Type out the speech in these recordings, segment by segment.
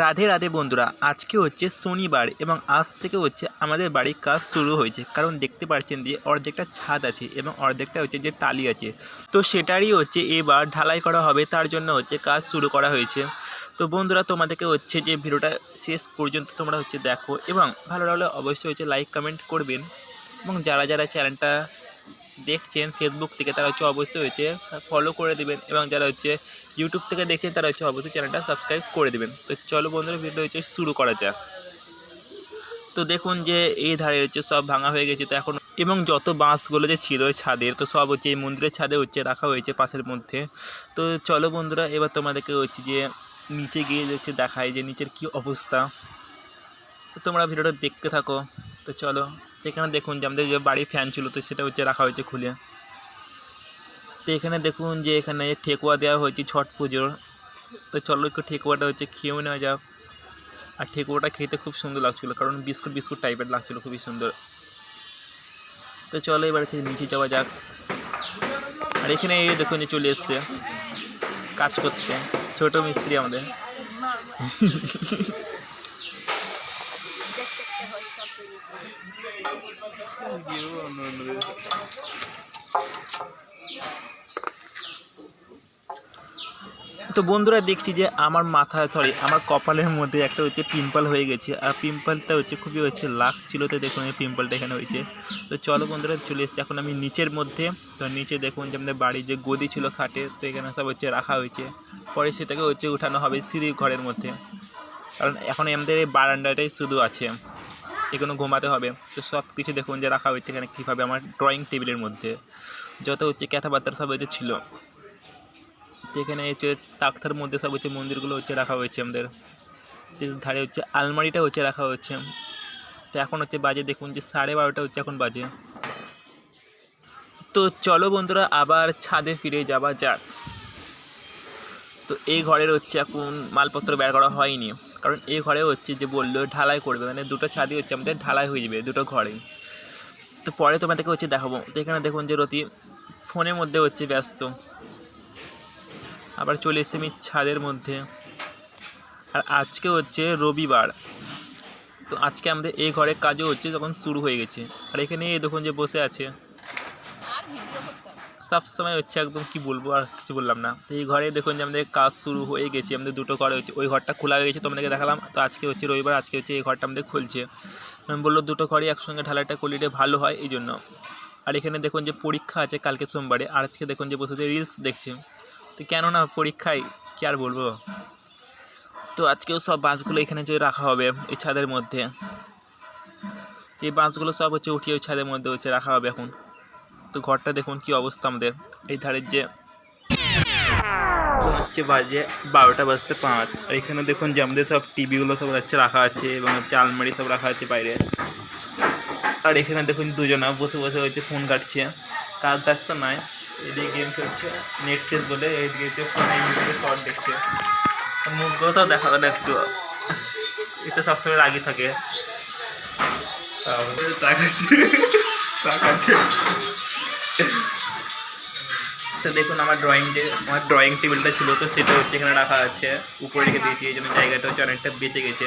রাধে রাধে বন্ধুরা, আজকে হচ্ছে শনিবার এবং আজ থেকে হচ্ছে আমাদের বাড়ির কাজ শুরু হয়েছে। কারণ দেখতে পাচ্ছেন যে অর্ধেকটা ছাদ আছে এবং অর্ধেকটা হচ্ছে যে টালি আছে। তো সেটারই হচ্ছে এবার ঢালাই করা হবে, তার জন্য হচ্ছে কাজ শুরু করা হয়েছে। তো বন্ধুরা, তোমাদেরকে হচ্ছে যে ভিডিওটা শেষ পর্যন্ত তোমরা হচ্ছে দেখো এবং ভালো লাগলে অবশ্যই হচ্ছে লাইক কমেন্ট করবেন। এবং যারা যারা চ্যানেলটা দেখছেন ফেসবুক থেকে, তারা হচ্ছে অবশ্যই হচ্ছে ফলো করে দেবেন এবং যারা হচ্ছে ইউটিউব থেকে দেখছেন তারা হচ্ছে অবশ্যই চ্যানেলটা সাবস্ক্রাইব করে দেবেন। তো চলো বন্ধুরা ভিডিও হচ্ছে শুরু করা যাক। তো দেখুন যে এই ধারে হচ্ছে সব ভাঙা হয়ে গেছে। তো এখন এবং যত বাঁশগুলো যে ছিল ছাদের তো সব হচ্ছে এই মন্দিরের ছাদে হচ্ছে রাখা হয়েছে পাশের মধ্যে। তো চলো বন্ধুরা, এবার তোমাদেরকে হচ্ছে যে নিচে গিয়ে হচ্ছে দেখায় যে নিচের কি অবস্থা। তো তোমরা ভিডিওটা দেখতে থাকো। তো চলো, এখানে দেখুন যে আমাদের যে বাড়ির ফ্যান ছিল, তো সেটা হচ্ছে রাখা হয়েছে খুলে। তো এখানে দেখুন যে এখানে ঠেকুয়া দেওয়া হয়েছে ছট পুজোর। তো চলো একটু ঠেকুয়াটা হচ্ছে খেয়েও নেওয়া যাক। আর ঠেকুয়াটা খেতে খুব সুন্দর লাগছিল কারণ বিস্কুট বিস্কুট টাইপের লাগছিল খুবই সুন্দর। তো চলো এবার হচ্ছে নিচে যাওয়া যাক। আর এখানে এই দেখুন যে চলে এসছে কাজ করতে ছোট মিস্ত্রি আমাদের। তো বন্ধুরা দেখছি যে আমার মাথা সরি আমার কপালের মধ্যে একটা হচ্ছে পিম্পল হয়ে গেছে। আর পিম্পলটা হচ্ছে খুবই হচ্ছে লাগছিল তো দেখুন এই পিম্পলটা এখানে হয়েছে। তো চলো বন্ধুরা, চলে এসছে এখন আমি নিচের মধ্যে। তো নিচে দেখুন যে আমাদের বাড়ির যে গদি ছিল খাটে, তো এখানে সব হচ্ছে রাখা হয়েছে। পরে সেটাকে হচ্ছে উঠানো হবে সিঁড়ি ঘরের মধ্যে। কারণ এখন আমাদের এই বারান্দাটাই শুধু আছে। এখানে ঘুমাতে হবে। তো সব কিছু দেখুন যে রাখা হয়েছে এখানে কীভাবে আমার ড্রয়িং টেবিলের মধ্যে। যত হচ্ছে কথাবার্তা সব হচ্ছে ছিল। তো এখানে হচ্ছে তাক্তার মধ্যে সব হচ্ছে মন্দিরগুলো হচ্ছে রাখা হয়েছে আমাদের। ধারে হচ্ছে আলমারিটা হচ্ছে রাখা হচ্ছে তো এখন হচ্ছে বাজে, দেখুন যে সাড়ে বারোটা হচ্ছে এখন বাজে। তো চলো বন্ধুরা, আবার ছাদে ফিরে যাওয়া যাক। তো এই ঘরের হচ্ছে এখন মালপত্র বের করা হয়নি। কারণ এই ঘরে হচ্ছে যে বলল ঢালাই করবে মানে দুটো ছাদই হচ্ছে আমাদের ঢালাই হয়ে যাবে দুটো ঘরে। তো পরে তোমাদেরকে হচ্ছে দেখাবো। তো এখানে দেখুন যে রতি ফোনের মধ্যে হচ্ছে ব্যস্ত। আবার চলে এসেছি আমি ছাদের মধ্যে। আর আজকে হচ্ছে রবিবার। তো আজকে আমাদের এই ঘরের কাজও হচ্ছে তখন শুরু হয়ে গেছে। আর এখানে এই দেখুন যে বসে আছে। সব সময় হচ্ছে একদম কি বলব আর কিছু বললাম না। তো এই ঘরে দেখুন যে আমাদের কাজ শুরু হয়ে গেছে আমাদের দুটো ঘরে হচ্ছে ওই ঘরটা খোলা হয়ে গেছে তোমাদেরকে দেখালাম। তো আজকে হচ্ছে রবিবার আজকে হচ্ছে এই ঘরটা আমাদের খুলছে। আমি বলল দুটো ঘরই একসঙ্গে ঢালাইটা করলে ভালো হয় এই জন্য আর এখানে দেখুন যে পরীক্ষা আছে কালকে সোমবারে। আর আজকে দেখুন যে বসে রিলস দেখছে। তো কেন না পরীক্ষায় কী আর বলব? তো আজকেও সব বাসগুলো এখানে যে রাখা হবে এই ছাদের মধ্যে, এই বাসগুলো সব হচ্ছে উঠিয়ে ওই ছাদের মধ্যে হচ্ছে রাখা হবে এখন। তো ঘরটা দেখুন কি অবস্থা আমাদের। এই ধারের যে হচ্ছে বাজে বারোটা বাজতে পাঁচ। আর এখানে দেখুন যে আমাদের সব টিভিগুলো সব হচ্ছে রাখা আছে এবং হচ্ছে আলমারি সব রাখা আছে বাইরে। আর এখানে দেখুন দুজনা বসে বসে হচ্ছে ফোন কাটছে। কাজ টাজটা নাই। এদিকে গেম খেলছে নেট শেষ বলে এইদিকে হচ্ছে ফোনে ইউটিউবে শর্ট দেখছে। মুখগুলো তো দেখা গেল একটু। এটা সবসময় রাগি থাকে। তারপরে তাকাচ্ছে। তাকাচ্ছে। তো দেখুন আমার ড্রয়িং যে আমার ড্রয়িং টেবিলটা ছিল তো সেটা হচ্ছে এখানে রাখা আছে। উপরে রেখে দিয়েছি এই জন্য জায়গাটা হচ্ছে অনেকটা বেঁচে গেছে।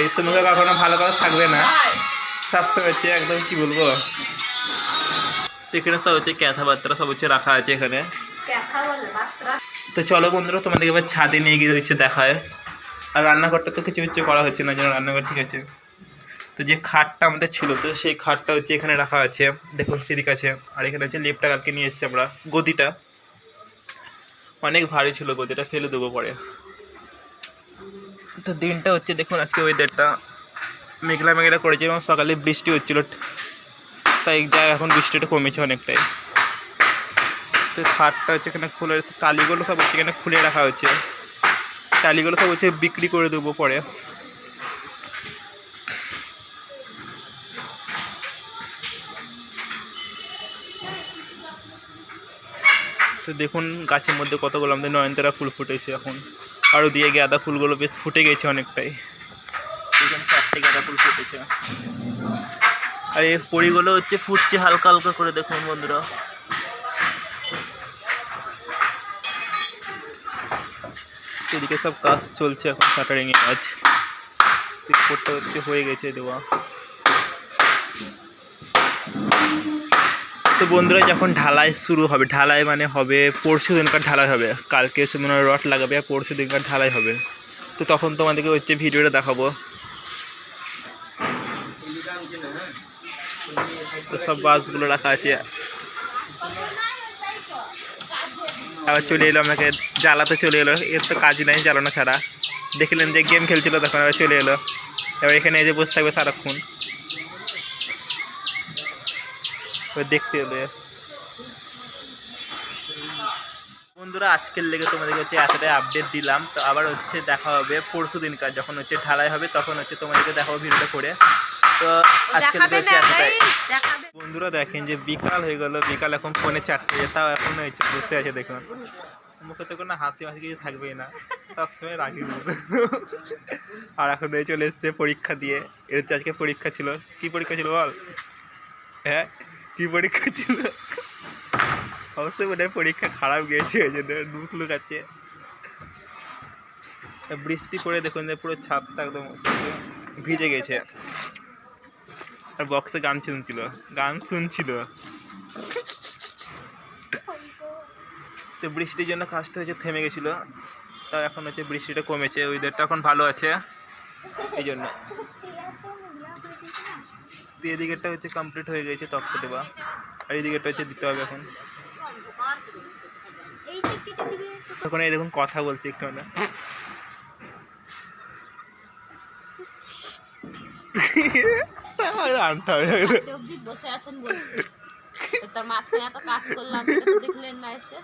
এই তোমাকে কখনো ভালো কথা থাকবে না। সবসময় হচ্ছে একদম কি বলব? এখানে সব হচ্ছে কথাবার্তা সব হচ্ছে রাখা আছে এখানে। তো চলো বন্ধুরা, তোমাদেরকে এবার ছাদে নিয়ে গিয়ে হচ্ছে দেখায়। আর রান্নাঘরটা তো কিছু কিছু করা হচ্ছে না, যেন রান্নাঘর ঠিক আছে। তো যে খাটটা আমাদের ছিল, তো সেই খাটটা হচ্ছে এখানে রাখা আছে। দেখুন, সেদিক আছে। আর এখানে হচ্ছে লেপটা কালকে নিয়ে এসেছি আমরা। গদিটা। অনেক ভারী ছিল গদিটা, ফেলে দেবো পরে। তো দিনটা হচ্ছে, দেখুন, আজকে ওয়েদারটা মেঘলা মেঘলা করেছে এবং সকালে বৃষ্টি হচ্ছিল। তাই যা এখন বৃষ্টিটা কমেছে অনেকটাই। তো খাটটা হচ্ছে এখানে খুলে, টালিগুলো সব হচ্ছে এখানে খুলে রাখা হচ্ছে টালিগুলো সব হচ্ছে বিক্রি করে দেবো পরে। তো দেখুন গাছের মধ্যে কতগুলো আমাদের নয়নতারা ফুল ফুটেছে এখন। আরও দিয়ে গাঁদা ফুলগুলো বেশ ফুটে গেছে অনেকটাই। চারটে গাঁদা ফুল ফুটেছে। আর এই পরিগুলো হচ্ছে ফুটছে হালকা হালকা করে, দেখুন বন্ধুরা। এদিকে সব কাজ চলছে এখন শাটারিং এর কাজ। করতে হচ্ছে হয়ে গেছে দেওয়া। তো বন্ধুরা, যখন ঢালাই শুরু হবে, ঢালাই মানে হবে, পরশু দিনকার ঢালাই হবে। কালকে এসে মনে হয় রড লাগাবে, আর পরশু দিনকার ঢালাই হবে। তো তখন তোমাদেরকে হচ্ছে ভিডিওটা দেখাবো। তো সব বাসগুলো রাখা আছে। আবার চলে এলো আমাকে, জ্বালাতে চলে এলো। এর তো কাজ নাই জ্বালানো ছাড়া। দেখলেন যে গেম খেলছিল তখন, আবার চলে এলো। এবার এখানে এই যে বসে থাকবে সারাক্ষণ। দেখতে এলো বন্ধুরা, আজকের লেগে তোমাদেরকে হচ্ছে এতটাই আপডেট দিলাম। তো আবার হচ্ছে দেখা হবে পরশু দিনকার যখন হচ্ছে ঢালাই হবে, তখন হচ্ছে তোমাদেরকে দেখাবো ভিডিওটা করে। তো দেখাবে বন্ধুরা দেখেন যে বিকাল হয়ে গেল বিকাল এখন ফোনে চারটে তাও এখন হয়েছে বসে আছে দেখুন। মুখে তো কোনো হাসি হাসি কিছু থাকবেই না সবসময় রাখি আর এখন হয়ে চলে এসছে পরীক্ষা দিয়ে। এর হচ্ছে আজকে পরীক্ষা ছিল। কি পরীক্ষা ছিল বল? হ্যাঁ? কি পরীক্ষা ছিল? অবশ্যই মনে হয় পরীক্ষা খারাপ গিয়েছে ওই জন্য মুখ লুকাচ্ছে। বৃষ্টি পড়ে দেখুন যে পুরো ছাদটা একদম ভিজে গেছে। আর বক্সে গান শুনছিল গান শুনছিল। তো বৃষ্টির জন্য কাজটা হচ্ছে থেমে গেছিল। তা এখন হচ্ছে বৃষ্টিটা কমেছে ওয়েদারটা এখন ভালো আছে। এই জন্য। তো এদিকেরটা হচ্ছে কমপ্লিট হয়ে গেছে তক্তা দেওয়া। আর এদিকেরটা হচ্ছে দিতে হবে এখন। তখন এই দেখুন কথা বলছি একটু না আনতে হবে বসে আছেন বলছি। তার মাঝখানে এত কাজ করলাম দেখলেন না এসে।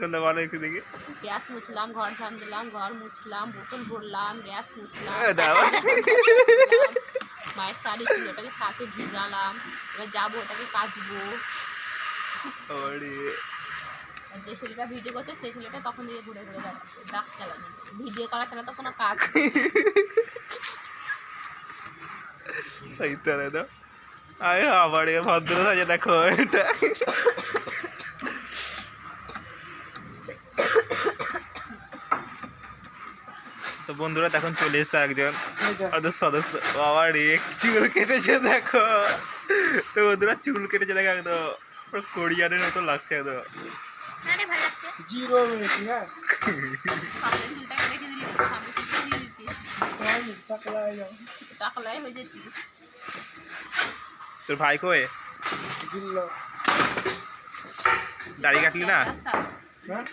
করলে বলো একটু দেখি। গ্যাস মুছলাম ঘর দিলাম ঘর মুছলাম বোতল ভরলাম গ্যাস মুছলাম। মায়ের শাড়ি ছিল ওটাকে সাথে ভিজালাম এবার যাব ওটাকে কাচবো। যে ছেলেটা ভিডিও করছে সেই ছেলেটা তখন দিকে ঘুরে ঘুরে বেড়াচ্ছে ডাক চালানো ভিডিও করা ছাড়া তো কোনো কাজ আয় আবার এ ভদ্র সাজে দেখো এটা তো বন্ধুরা তখন চলে এসছে একজন ওদের সদস্য বাবা রে চুল কেটেছে দেখো তো বন্ধুরা চুল কেটেছে দেখো একদম কোরিয়ানের মতো লাগছে একদম জিরো মিনিট হ্যাঁ তোর ভাই কয়ে দাড়ি কাটলি না? হ্যাঁ?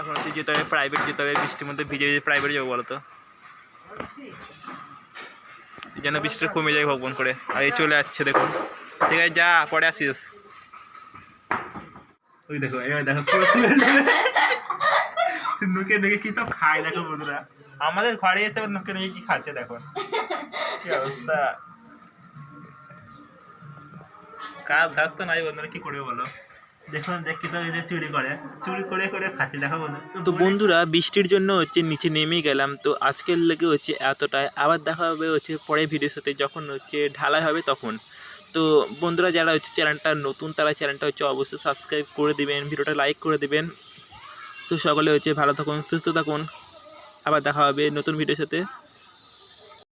এখন হচ্ছে যেতে হবে প্রাইভেট যেতে হবে বৃষ্টির মধ্যে ভিজে ভিজে প্রাইভেট যাব বলো তো যেন বৃষ্টিটা কমে যায় ভগবান করে। আর এই চলে যাচ্ছে দেখুন। ঠিক আছে যা পরে আসিস। ওই দেখো এবার দেখো নুকে নুকে কি সব খায় দেখো বন্ধুরা। আমাদের ঘরে এসে নুকে নুকে কি খাচ্ছে দেখো? কি অবস্থা? কাজ ধার তো নাই বন্ধুরা, কি করবে বলো? দেখুন, দেখি তো চুরি করে। চুরি করে করে খাচ্ছে, দেখো তো বন্ধুরা, বৃষ্টির জন্য হচ্ছে নিচে নেমে গেলাম। তো আজকের লেগে হচ্ছে এতটাই। আবার দেখা হবে হচ্ছে পরে ভিডিওর সাথে যখন হচ্ছে ঢালাই হবে তখন। তো বন্ধুরা, যারা হচ্ছে চ্যানেলটা নতুন, তারা চ্যানেলটা হচ্ছে অবশ্যই সাবস্ক্রাইব করে দিবেন, ভিডিওটা লাইক করে দিবেন। তো সকলে হচ্ছে ভালো থাকুন, সুস্থ থাকুন। আবার দেখা হবে নতুন ভিডিওর সাথে।